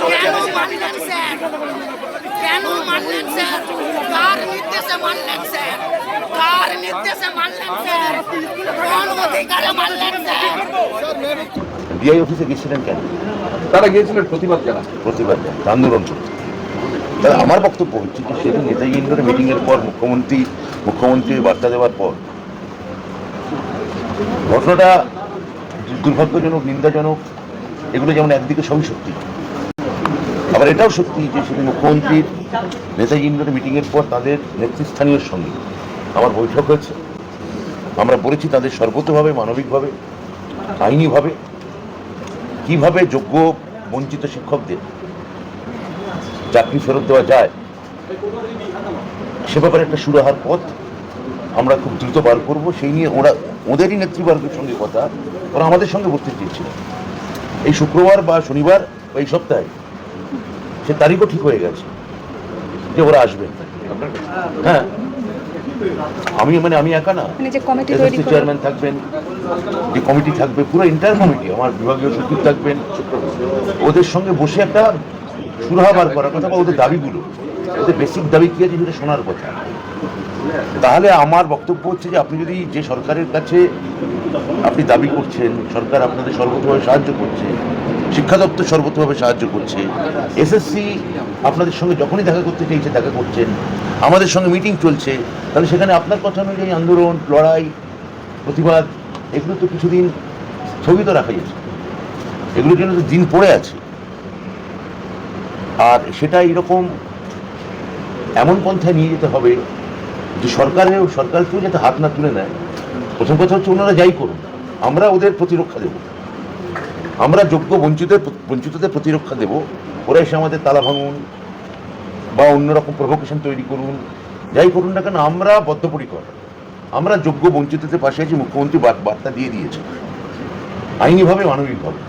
কেন মানলেন স্যার? কেন মানলেন স্যার? কার নির্দেশে মানলেন স্যার? কার নির্দেশে মানলেন স্যার? কোন অধিকারে মানলেন স্যার? ডিআই অফিসে গেছিলেন কেন? তারা গিয়েছিলেন প্রতিবাদ জানাতে। প্রতিবাদ আন্দোলন করতে। তাহলে আমার বক্তব্য হচ্ছে যে সেদিন নেতাজি ইন্ডোরে মিটিংয়ের পর মুখ্যমন্ত্রী মুখ্যমন্ত্রী বার্তা দেওয়ার পর ঘটনাটা দুর্ভাগ্যজনক নিন্দাজনক এগুলো যেমন একদিকে সবই সত্যি আবার এটাও সত্যি যে সেদিন মুখ্যমন্ত্রীর নেতাজি ইন্ডোরে মিটিংয়ের পর তাদের নেতৃস্থানীয় সঙ্গে আমার বৈঠক হয়েছে। আমরা বলেছি তাদের সর্বতভাবে, মানবিকভাবে, আইনিভাবে কীভাবে যোগ্য বঞ্চিত শিক্ষকদের চাকরি ফেরত দেওয়া যায়, সে ব্যাপারে একটা সুরাহার পথ আমরা খুব দ্রুত বার করব। সেই নিয়ে ওরা, ওদেরই নেতৃবর্গের সঙ্গে কথা ওরা আমাদের সঙ্গে বসতে চেয়েছিল এই শুক্রবার বা শনিবার বা এই সপ্তাহে সে তারিখও ঠিক হয়ে গেছে যে ওরা আসবে। হ্যাঁ। আমি মানে আমি একা না। চেয়ারম্যান থাকবেন যে কমিটি থাকবে পুরো ইন্টার কমিটি আমার বিভাগীয় সচিব থাকবেন ওদের সঙ্গে বসে একটা সুরাহা বার করার কথা বা ওদের দাবিগুলো ওদের বেসিক দাবি কি আছে সেটা শোনার কথা। তাহলে আমার বক্তব্য হচ্ছে যে আপনি যদি যে সরকারের কাছে আপনি দাবি করছেন, সরকার আপনাদের সর্বতভাবে সাহায্য করছে, শিক্ষা দপ্তর সর্বতভাবে সাহায্য করছে এসএসসি আপনাদের সঙ্গে যখনই দেখা করতে চাইছে, দেখা করছেন, আমাদের সঙ্গে মিটিং চলছে, তাহলে সেখানে আপনার কথা অনুযায়ী আন্দোলন, লড়াই, প্রতিবাদ, এগুলো তো কিছুদিন স্থগিত রাখা যাচ্ছে এগুলোর জন্য তো দিন পড়ে আছে। আর সেটা এরকম এমন পন্থায় নিয়ে যেতে হবে যে সরকার সরকারকেও যাতে হাত না তুলে নেয়। প্রথম কথা হচ্ছে ওনারা যাই করুন আমরা ওদের প্রতিরক্ষা দেব। আমরা যোগ্য বঞ্চিতের বঞ্চিতদের প্রতিরক্ষা দেব। ওরা এসে আমাদের তালা ভাঙুন বা অন্যরকম প্রভোকেশন তৈরি করুন। যাই করুন না কেন, আমরা বদ্ধপরিকর। আমরা যোগ্য বঞ্চিতদের পাশে আছি, মুখ্যমন্ত্রী বার্তা দিয়ে দিয়েছে আইনিভাবে, মানবিকভাবে।